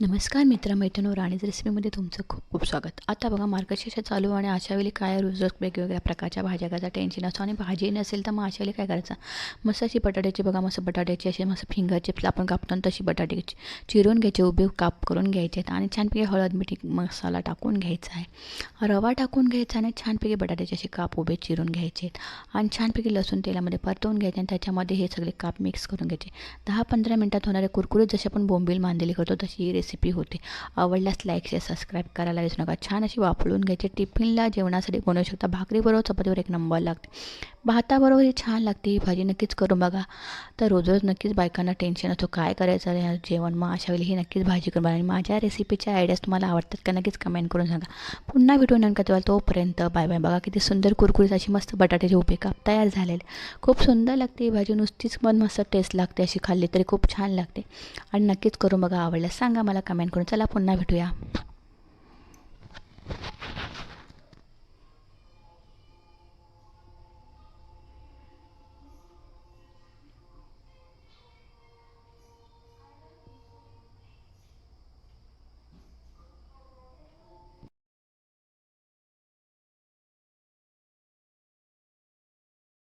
नमस्कार मित्रमैत्रिणो राणीज रेसिपीमध्ये तुमचं खूप खूप स्वागत. आता बघा मार्गशीर्ष चालू आणि अशावेळी काय रोज वेगवेगळ्या प्रकारच्या भाज्या करायचा टेन्शन असतो आणि भाजी नसेल तर मग अशावेळी काय करायचं? मस्त अशी बटाट्याची बघा मस्त बटाट्याची अशी मस्त फिंगर चिप्स आपण कापतो तशी बटाट्याची चिरून घ्यायचे उभे काप करून घ्यायचे आहेत आणि छानपैकी हळद मिठी मसाला टाकून घ्यायचा आहे. रवा टाकून घ्यायचा आणि छानपैकी बटाट्याचे असे काप उभे चिरून घ्यायचे आहेत आणि छानपैकी लसूण तेलामध्ये परतवून घ्यायचे आणि त्याच्यामध्ये हे सगळे काप मिक्स करून घ्यायचे. दहा पंधरा मिनटात होणारे कुरकुरीत जसे आपण बोंबील मांदेली करतो तशी ही रेसिपी होते. आवडल्यास लाईक शेअर सबस्क्राईब करायला विसरू नका. छान अशी वापरून घ्यायची टिफिनला जेवणासाठी बनवू शकता. भाकरीबरोबर चपातीवर एक नंबर लागते. भाताबरोबर ही छान लागते. ही भाजी नक्कीच करून बघा. तर रोज रोज नक्कीच बायकांना टेन्शन असतो. काय करायचं जेवण? मग अशा वेळी ही नक्कीच भाजी करून बघा. आणि माझ्या रेसिपीच्या आयडियाज तुम्हाला आवडतात का? नक्कीच कमेंट करून सांगा. पुन्हा भेटू नका तेव्हा तोपर्यंत बाय बाय बघा किती सुंदर कुरकुरीत अशी मस्त बटाट्याचे उभे काप तयार झालेले. खूप सुंदर लागते ही भाजी. नुसतीच पण मस्त टेस्ट लागते अशी खाल्ली तरी खूप छान लागते. आणि नक्कीच करून बघा. आवडल्यास सांगा. मला कमेंट करून चला पुन्हा भेटूया.